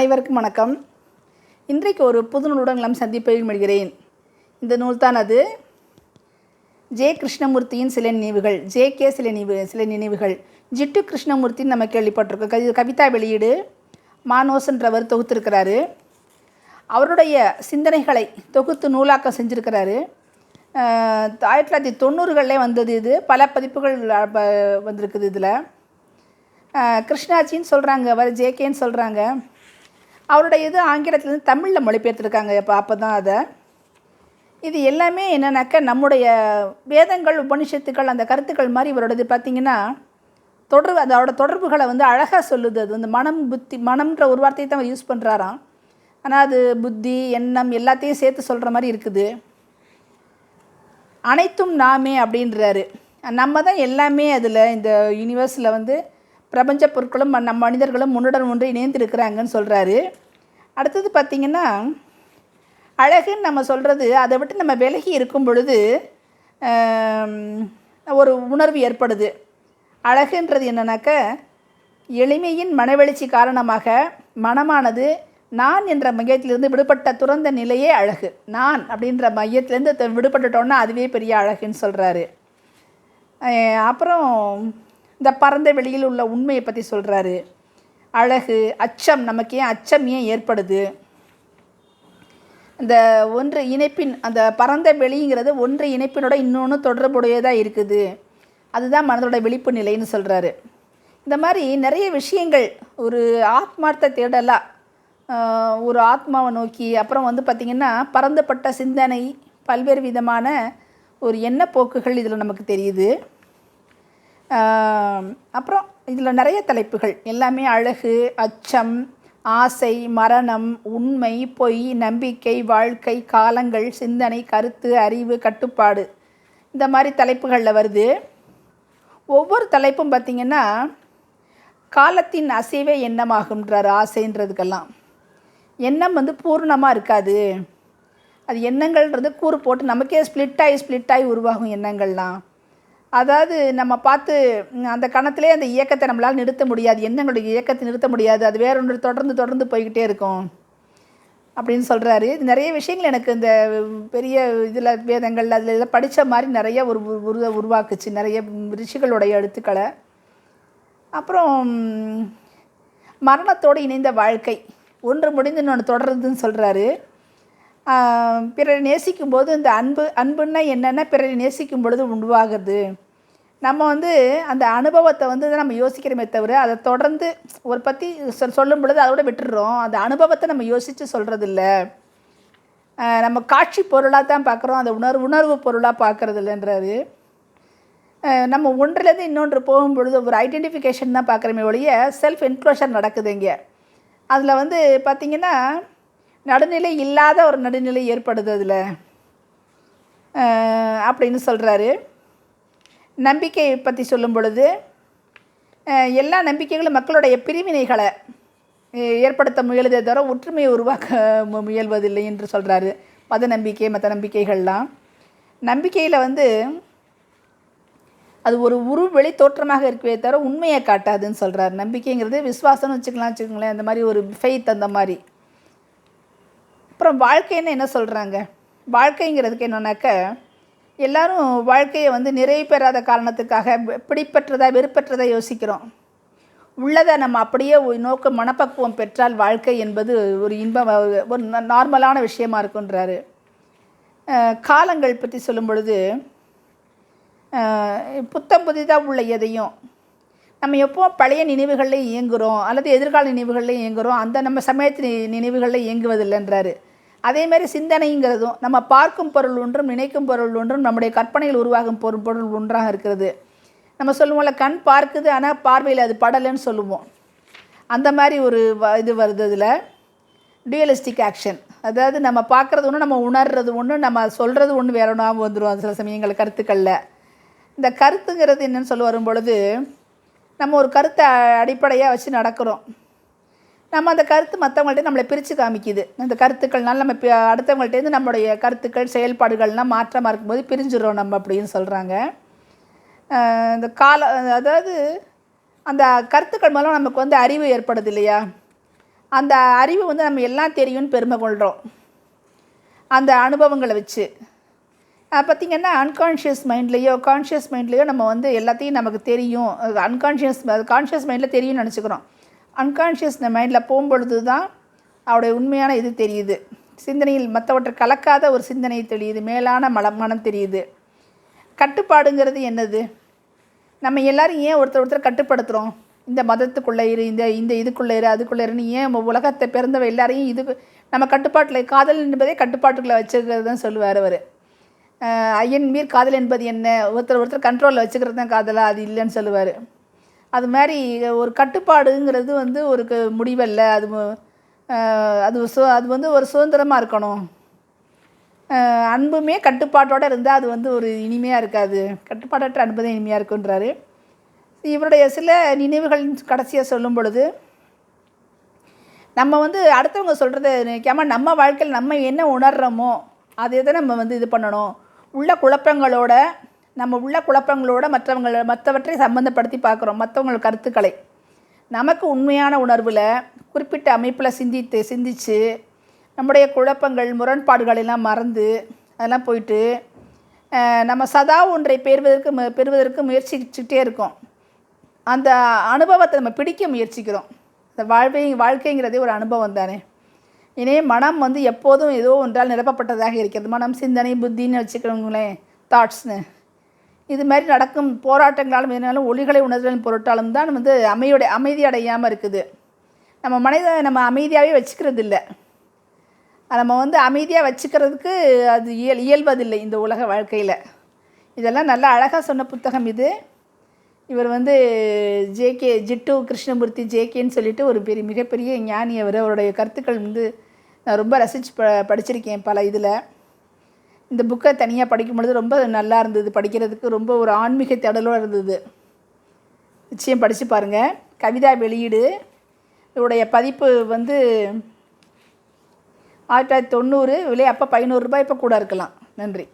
அனைவருக்கும் வணக்கம். இன்றைக்கு ஒரு புது நூலுடன் நம் சந்திப்பை மொழிகிறேன் இந்த நூல்தான் அது ஜே கிருஷ்ணமூர்த்தியின் சில நினைவுகள் ஜே கே சில நினைவு சில நினைவுகள். ஜிட்டு கிருஷ்ணமூர்த்தின்னு நம்ம கேள்விப்பட்டிருக்கோம். கவி கவிதா வெளியீடு. மானோஸ்ன்றவர் தொகுத்திருக்கிறாரு. அவருடைய சிந்தனைகளை தொகுத்து நூலாக்கம் செஞ்சுருக்கிறாரு. ஆயிரத்தி தொள்ளாயிரத்தி தொண்ணூறுகளில் வந்தது இது. பல பதிப்புகள் வந்திருக்குது இதில். கிருஷ்ணாச்சின்னு சொல்கிறாங்க வர ஜேகேன்னு சொல்கிறாங்க அவருடைய இது ஆங்கிலத்துலேருந்து தமிழில் மொழிபெயர்த்துருக்காங்க. இப்போ அப்போ தான் அதை. இது எல்லாமே என்னன்னாக்கா நம்முடைய வேதங்கள் உபனிஷத்துக்கள் அந்த கருத்துக்கள் மாதிரி இவரோடது பார்த்திங்கன்னா தொடர்பு அதோட தொடர்புகளை வந்து அழகாக சொல்லுது. அது வந்து மனம் புத்தி மனம்ன்ற ஒரு வார்த்தையை தான் அவர் யூஸ் பண்ணுறாராம் ஆனால் அது புத்தி எண்ணம் எல்லாத்தையும் சேர்த்து சொல்கிற மாதிரி இருக்குது. அனைத்தும் நாமே அப்படின்றாரு. நம்ம தான் எல்லாமே அதில் இந்த யூனிவர்ஸில் வந்து பிரபஞ்ச பொருட்களும் ம- நம் மனிதர்களும் முன்னுடன் ஒன்று இணைந்து இருக்கிறாங்கன்னு சொல்கிறாரு அடுத்தது பார்த்திங்கன்னா அழகுன்னு நம்ம சொல்கிறது அதை விட்டு நம்ம விலகி இருக்கும் பொழுது ஒரு உணர்வு ஏற்படுது. அழகுன்றது என்னன்னாக்க எளிமையின் மனவெழுச்சி காரணமாக மனமானது நான் என்ற மையத்திலிருந்து விடுபட்ட துறந்த நிலையே அழகு. நான் அப்படின்ற மையத்திலேருந்து விடுபட்டுட்டோன்னா அதுவே பெரிய அழகுன்னு சொல்கிறாரு அப்புறம் இந்த பரந்த வெளியில் உள்ள உண்மையை பற்றி சொல்கிறாரு அழகு அச்சம் நமக்கு ஏன் அச்சம் ஏன் ஏற்படுது? இந்த ஒன்று இணைப்பின் அந்த பரந்த வெளிங்கிறது ஒன்று இணைப்பினோட இன்னொன்று தொடர்புடையதாக இருக்குது. அதுதான் மனதோட விழிப்பு நிலைன்னு சொல்கிறாரு இந்த மாதிரி நிறைய விஷயங்கள் ஒரு ஆத்மார்த்த தேடலாக ஒரு ஆத்மாவை நோக்கி அப்புறம் வந்து பார்த்திங்கன்னா பரந்துபட்ட சிந்தனை பல்வேறு விதமான ஒரு எண்ணப்போக்குகள் இதில் நமக்கு தெரியுது. அப்புறம் இதில் நிறைய தலைப்புகள். எல்லாமே அழகு அச்சம் ஆசை மரணம் உண்மை பொய் நம்பிக்கை வாழ்க்கை காலங்கள் சிந்தனை கருத்து அறிவு கட்டுப்பாடு. இந்த மாதிரி தலைப்புகளில் வருது. ஒவ்வொரு தலைப்பும் பார்த்திங்கன்னா காலத்தின் அசைவே எண்ணமாகுன்றார் ஆசைன்றதுக்கெல்லாம். எண்ணம் வந்து பூர்ணமாக இருக்காது. அது எண்ணங்கள்ன்றது கூறு போட்டு நமக்கே ஸ்ப்ளிட் ஆகி ஸ்ப்ளிட் ஆகி உருவாகும் எண்ணங்கள்லாம். அதாவது நம்ம பார்த்து அந்த கணத்திலே அந்த இயக்கத்தை நம்மளால் நிறுத்த முடியாது. எண்ணங்களுடைய இயக்கத்தை நிறுத்த முடியாது. அது வேற ஒன்று தொடர்ந்து தொடர்ந்து போய்கிட்டே இருக்கும். அப்படின்னு சொல்கிறாரு இது நிறைய விஷயங்கள் எனக்கு இந்த பெரிய இதில் வேதங்கள் அதில் இதில் படித்த மாதிரி நிறைய ஒரு உரு- உருவாக்குச்சு. நிறைய ரிஷிகளுடைய எழுத்துக்களை. அப்புறம் மரணத்தோடு இணைந்த வாழ்க்கை. ஒன்று முடிந்து இன்னொன்று தொடருதுன்னு சொல்கிறாரு பிறரை நேசிக்கும் போது இந்த அன்பு அன்புன்னா என்னென்னா பிறரை நேசிக்கும் பொழுது உருவாகுது நம்ம வந்து அந்த அனுபவத்தை வந்து தான் நம்ம யோசிக்கிறோமே தவிர அதை தொடர்ந்து ஒரு பற்றி சொல் சொல்லும் பொழுது அதோட விட்டுடுறோம். அந்த அனுபவத்தை நம்ம யோசித்து சொல்கிறதில்ல நம்ம காட்சி பொருளாக தான் பார்க்குறோம். அந்த உணர்வு உணர்வு பொருளாக பார்க்குறது இல்லைன்றாரு நம்ம ஒன்றுலேருந்து இன்னொன்று போகும்பொழுது ஒரு ஐடென்டிஃபிகேஷன் தான் பார்க்குறோமே ஒழிய செல்ஃப் என்க்ளோஷர் நடக்குது இங்கே. அதில் வந்து பார்த்திங்கன்னா நடுநிலை இல்லாத ஒரு நடுநிலை ஏற்படுது அதில் அப்படின்னு சொல்கிறாரு நம்பிக்கை பற்றி சொல்லும் பொழுது எல்லா நம்பிக்கைகளும் மக்களுடைய பிரிவினைகளை ஏற்படுத்த முயலுதே தவிர ஒற்றுமையை உருவாக்க மு- முயல்வதில்லை என்று சொல்கிறாரு மத நம்பிக்கை மற்ற நம்பிக்கைகள்லாம். நம்பிக்கையில் வந்து அது ஒரு உரு வெளி தோற்றமாக இருக்கவே தவிர உண்மையை காட்டாதுன்னு சொல்கிறார் நம்பிக்கைங்கிறது விஸ்வாசம்னு வச்சுக்கலாம் வச்சுக்கோங்களேன். அந்த மாதிரி ஒரு ஃபெய்த் அந்த மாதிரி. அப்புறம் வாழ்க்கைன்னு என்ன சொல்கிறாங்க வாழ்க்கைங்கிறதுக்கு என்னென்னாக்க எல்லோரும் வாழ்க்கையை வந்து நிறைவு பெறாத காரணத்துக்காக பிடிப்பற்றதாக பிடிப்பற்றதா வெறுப்பற்றதா யோசிக்கிறோம். உள்ளதை நம்ம அப்படியே நோக்க மனப்பக்குவம் பெற்றால் வாழ்க்கை என்பது ஒரு இன்பம் ஒரு ந- நார்மலான விஷயமா இருக்குன்றாரு காலங்கள் பற்றி சொல்லும் பொழுது புத்தம் புதிதாக உள்ள எதையும் நம்ம எப்போ பழைய நினைவுகளில் இயங்குகிறோம் அல்லது எதிர்கால நினைவுகளில் இயங்குகிறோம் அந்த நம்ம சமயத்து நினைவுகளில் இயங்குவதில்லைன்றாரு. அதே மாதிரி சிந்தனைங்கிறதும் நம்ம பார்க்கும் பொருள் ஒன்றும் நினைக்கும் பொருள் ஒன்றும் நம்முடைய கற்பனையில் உருவாகும் பொருள் பொருள் ஒன்றாக இருக்கிறது. நம்ம சொல்லுவோம்ல கண் பார்க்குது ஆனால் பார்வையில் அது படலைன்னு சொல்லுவோம். அந்த மாதிரி ஒரு வ- இது வருது அதில். டியலிஸ்டிக் ஆக்ஷன் அதாவது நம்ம பார்க்குறது ஒன்று நம்ம உணர்றது ஒன்று நம்ம சொல்கிறது ஒன்று வேற ஒன்றா வந்துடும் சில சமயங்கள் கருத்துக்களில். இந்த கருத்துங்கிறது என்னன்னு சொல்ல வரும் பொழுது நம்ம ஒரு கருத்தை அடிப்படையாக வச்சு நடக்கிறோம். நம்ம அந்த கருத்து மற்றவங்கள்ட்ட நம்மளை பிரித்து காமிக்குது. அந்த கருத்துக்கள்னால நம்ம அடுத்தவங்கள்ட்டேருந்து நம்மளுடைய கருத்துக்கள் செயல்பாடுகள்லாம் மாற்றமாக இருக்கும்போது பிரிஞ்சிடும் நம்ம அப்படின்னு சொல்கிறாங்க இந்த கால அதாவது அந்த கருத்துக்கள் மூலம் நமக்கு வந்து அறிவு ஏற்படுது இல்லையா? அந்த அறிவு வந்து நம்ம எல்லாம் தெரியும்னு பெருமை கொள்கிறோம் அந்த அனுபவங்களை வச்சு. பார்த்திங்கன்னா அன்கான்ஷியஸ் மைண்ட்லேயோ கான்ஷியஸ் மைண்ட்லேயோ நம்ம வந்து எல்லாத்தையும் நமக்கு தெரியும். அன்கான்ஷியஸ் கான்ஷியஸ் மைண்டில் தெரியும்னு நினச்சிக்கிறோம். அன்கான்ஷியஸ் மைண்டில் போகும்பொழுது தான் அவருடைய உண்மையான இது தெரியுது. சிந்தனையில் மற்றவற்றை கலக்காத ஒரு சிந்தனை தெரியுது. மேலான மல மனம் தெரியுது. கட்டுப்பாடுங்கிறது என்னது? நம்ம எல்லோரும் ஏன் ஒருத்தர் ஒருத்தர் கட்டுப்படுத்துகிறோம் இந்த மதத்துக்குள்ளே இரு இந்த இந்த இதுக்குள்ளே இரு அதுக்குள்ளே இருன்னு ஏன் நம்ம உலகத்தை பிறந்தவ எல்லாரையும் இது நம்ம கட்டுப்பாட்டில் காதல் என்பதே கட்டுப்பாட்டுக்குள்ளே வச்சுருக்கிறது தான் சொல்லுவார் அவர். ஐயன் மீர் காதல் என்பது என்ன? ஒருத்தர் ஒருத்தர் கண்ட்ரோலில் வச்சுக்கிறது தான் காதலாக அது இல்லைன்னு சொல்லுவார். அது மாதிரி ஒரு கட்டுப்பாடுங்கிறது வந்து ஒரு க- முடிவல்ல. அது அது சு அது வந்து ஒரு சுதந்திரமாக இருக்கணும். அன்புமே கட்டுப்பாட்டோடு இருந்தால் அது வந்து ஒரு இனிமையாக இருக்காது. கட்டுப்பாடற்ற அன்பு தான் இனிமையாக இருக்குன்றாரு இவருடைய சில நினைவுகள் கடைசியாக சொல்லும் பொழுது நம்ம வந்து அடுத்தவங்க சொல்கிறத நினைக்காம நம்ம வாழ்க்கையில் நம்ம என்ன உணர்கிறோமோ அதை தான் நம்ம வந்து இது பண்ணணும். உள்ள குழப்பங்களோட நம்ம உள்ள குழப்பங்களோட மற்றவங்கள மற்றவற்றை சம்மந்தப்படுத்தி பார்க்குறோம் மற்றவங்கள கருத்துக்களை. நமக்கு உண்மையான உணர்வில் குறிப்பிட்ட அமைப்பில் சிந்தித்து சிந்தித்து நம்முடைய குழப்பங்கள் முரண்பாடுகள் எல்லாம் மறந்து அதெல்லாம் போயிட்டு நம்ம சதா ஒன்றை பெறுவதற்கு பெறுவதற்கு முயற்சிச்சுட்டே இருக்கோம். அந்த அனுபவத்தை நம்ம பிடிக்க முயற்சிக்கிறோம். இந்த வாழ்வை வாழ்க்கைங்கிறதே ஒரு அனுபவம் தானே. இனே மனம் வந்து எப்போதும் ஏதோ ஒன்றால் நிரப்பப்பட்டதாக இருக்கிறது. மனம் சிந்தனை புத்தின்னு வச்சுக்கிறவங்களேன் தாட்ஸ்னு. இது மாதிரி நடக்கும் போராட்டங்களாலும் எதனாலும் ஒளிகளை உணர்தலின் பொருட்டாலும் தான் வந்து அமையோட அமைதி அடையாமல் இருக்குது. நம்ம மனித நம்ம அமைதியாகவே வச்சுக்கிறது இல்லை நம்ம வந்து அமைதியாக வச்சுக்கிறதுக்கு அது இயல் இயல்வதில்லை இந்த உலக வாழ்க்கையில். இதெல்லாம் நல்லா அழகாக சொன்ன புத்தகம் இது. இவர் வந்து ஜேகே ஜிட்டு கிருஷ்ணமூர்த்தி ஜேகேன்னு சொல்லிட்டு ஒரு பெரிய மிகப்பெரிய ஞானி அவர். அவருடைய கருத்துக்கள் வந்து நான் ரொம்ப ரசித்து ப படிச்சிருக்கேன் பல இதில். இந்த புக்கை தனியாக படிக்கும் பொழுது ரொம்ப நல்லா இருந்தது. படிக்கிறதுக்கு ரொம்ப ஒரு ஆன்மீக தேடலோடு இருந்தது. நிச்சயம் படித்து பாருங்கள் கவிதா வெளியீடு. இதோடைய பதிப்பு வந்து ஆயிரத்தி தொள்ளாயிரத்தி தொண்ணூறு விலை அப்போ பதினோரு ரூபாய் இப்போ கூட இருக்கலாம். நன்றி.